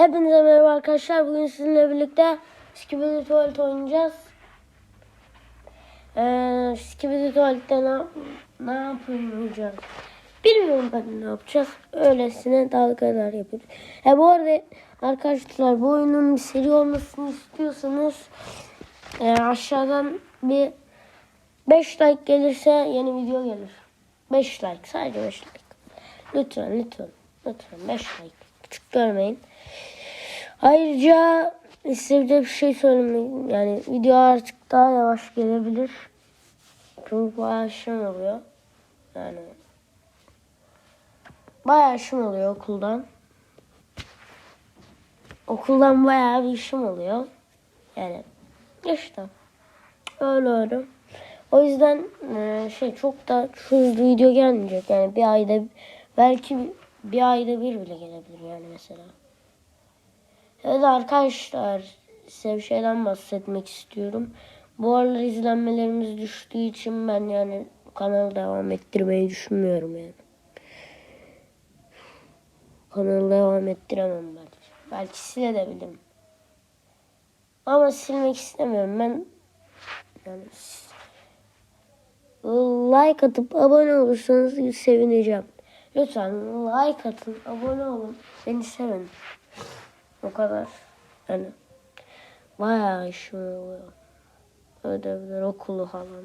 Hepinize merhaba arkadaşlar. Bugün sizinle birlikte Skibidi Tuvalet oynayacağız. Ee, Skibidi Tuvalet'te ne, ne yapacağız? Bilmiyorum ben ne yapacağız. Öylesine dalgalar yapıyoruz. E bu arada arkadaşlar bu oyunun bir seri olmasını istiyorsanız e, aşağıdan bir 5 like gelirse yeni video gelir. 5 like sadece 5 like. Lütfen lütfen lütfen 5 like. Görmeyin. Ayrıca size bir şey söylemek yani video artık daha yavaş gelebilir. Çünkü bayağı işim oluyor. Yani bayağı işim oluyor okuldan. Okuldan bayağı bir işim oluyor. Yani işte öyle öyle. O yüzden e, şey çok da hızlı video gelmeyecek. Yani bir ayda belki bir ayda bir bile gelebilir yani mesela. Evet arkadaşlar size bir şeyden bahsetmek istiyorum. Bu aralar izlenmelerimiz düştüğü için ben yani kanalı devam ettirmeyi düşünmüyorum yani. Kanalı devam ettiremem belki. Belki silebilirim. Ama silmek istemiyorum. Ben yani like atıp abone olursanız sevineceğim. Lütfen like atın, abone olun. Beni sevin. O kadar. Yani bayağı işim oluyor. Ödevler, okulu falan.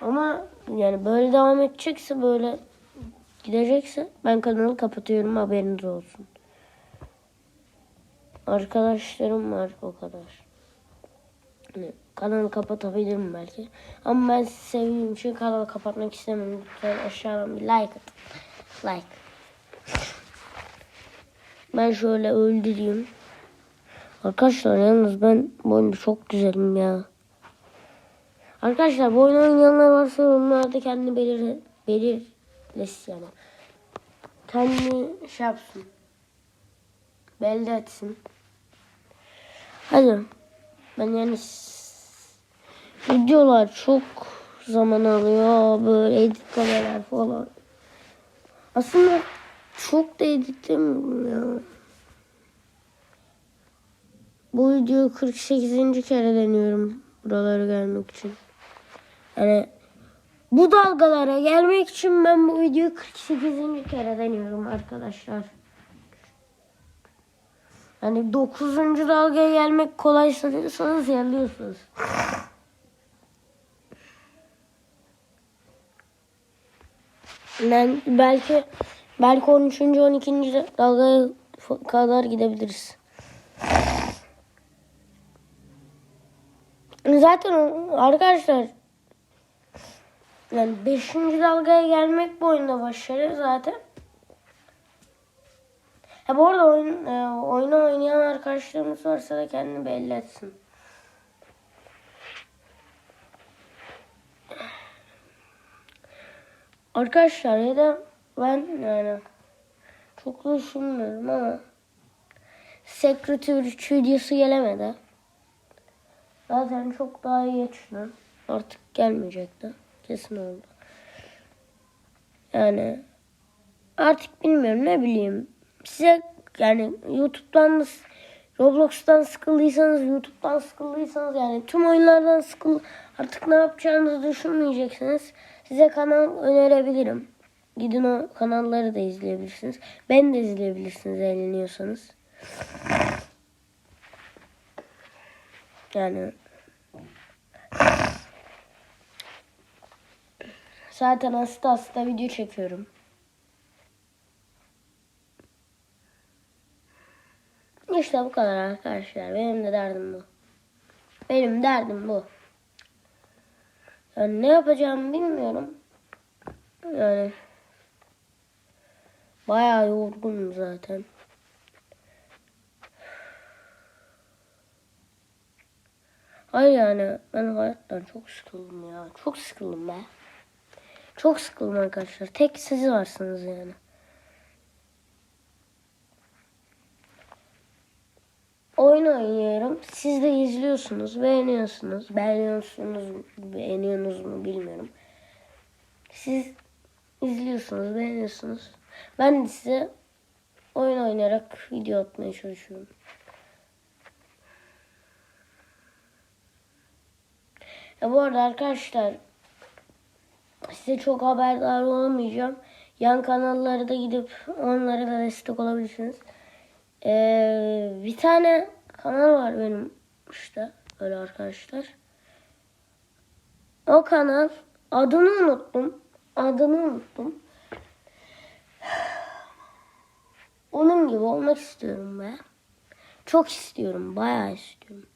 Ama yani böyle devam edecekse böyle gidecekse ben kanalı kapatıyorum haberiniz olsun. Arkadaşlarım var o kadar. Yani kanalı kapatabilirim belki. Ama ben sevdiğim için kanalı kapatmak istemiyorum. Lütfen aşağıdan bir like atın. Like. Ben şöyle öldüreyim. Arkadaşlar yalnız ben bu oyunda çok güzelim ya. Arkadaşlar bu oyunu oynayanlar varsa yorumlarda kendini belir belirlesin yani. Kendini şey yapsın. Belli etsin. Hadi. Ben yani videolar çok zaman alıyor. Böyle editlemeler falan. Aslında çok da editlemiyorum ya. Bu videoyu 48. kere deniyorum buralara gelmek için. Yani bu dalgalara gelmek için ben bu videoyu 48. kere deniyorum arkadaşlar. Yani 9. dalgaya gelmek kolay sanıyorsanız yanılıyorsunuz. Ben belki belki 13. 12. dalgaya kadar gidebiliriz. Zaten arkadaşlar yani 5. dalgaya gelmek bu oyunda başarı zaten. Ha bu arada oyun, e, oyunu oynayan arkadaşlarımız varsa da kendini belli etsin. Arkadaşlar ya da ben yani çok da düşünmüyorum ama 3 videosu gelemedi. Zaten çok daha iyi düşünün. Artık gelmeyecekti. Kesin oldu. Yani artık bilmiyorum ne bileyim. Size yani YouTube'dan da Roblox'tan sıkıldıysanız, YouTube'dan sıkıldıysanız yani tüm oyunlardan sıkıl artık ne yapacağınızı düşünmeyeceksiniz. Size kanal önerebilirim. Gidin o kanalları da izleyebilirsiniz. Ben de izleyebilirsiniz eğleniyorsanız. Yani zaten hasta hasta video çekiyorum. İşte bu kadar arkadaşlar. Benim de derdim bu. Benim derdim bu. Yani ne yapacağımı bilmiyorum. Yani bayağı yorgunum zaten. Hayır yani ben hayattan çok sıkıldım ya. Çok sıkıldım be. Çok sıkıldım arkadaşlar. Tek siz varsınız yani. oyun oynuyorum. Siz de izliyorsunuz, beğeniyorsunuz. Beğeniyorsunuz, beğeniyorsunuz mu bilmiyorum. Siz izliyorsunuz, beğeniyorsunuz. Ben de size oyun oynayarak video atmaya çalışıyorum. Ya bu arada arkadaşlar size çok haberdar olamayacağım. Yan kanallara da gidip onlara da destek olabilirsiniz. Ee, bir tane kanal var benim işte öyle arkadaşlar. O kanal adını unuttum. Adını unuttum. Onun gibi olmak istiyorum be. Çok istiyorum. Bayağı istiyorum.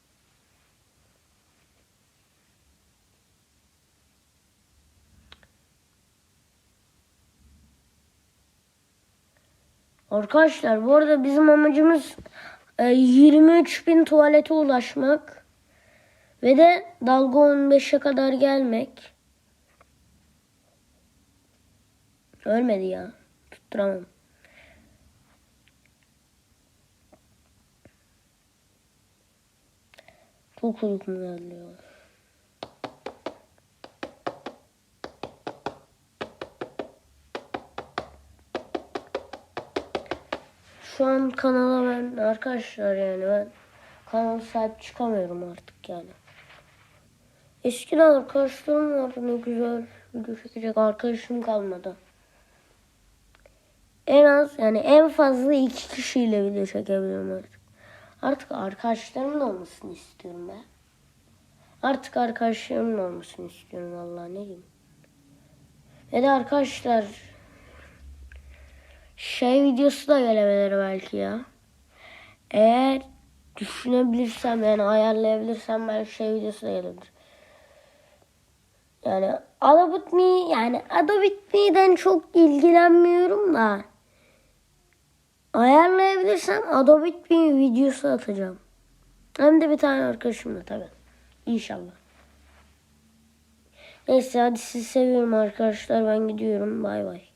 Arkadaşlar bu arada bizim amacımız 23 bin tuvalete ulaşmak. Ve de dalga 15'e kadar gelmek. Ölmedi ya. Tutturamam. Çok uykum geldi Şu an kanala ben arkadaşlar yani ben kanal sahip çıkamıyorum artık yani. Eskiden arkadaşlarım vardı ne güzel video çekecek arkadaşım kalmadı. En az yani en fazla iki kişiyle video çekebiliyorum artık. Artık arkadaşlarımın olmasını istiyorum ben. Artık arkadaşlarımın olmasını istiyorum vallahi ne diyeyim. Ve de arkadaşlar şey videosu da gelebilir belki ya. Eğer düşünebilirsem yani ayarlayabilirsem belki şey videosu da gelebilir. Yani Adobe Me yani Adobe Me'den çok ilgilenmiyorum da ayarlayabilirsem Adobe Me videosu atacağım. Hem de bir tane arkadaşımla tabii. İnşallah. Neyse hadi sizi seviyorum arkadaşlar. Ben gidiyorum. Bay bay.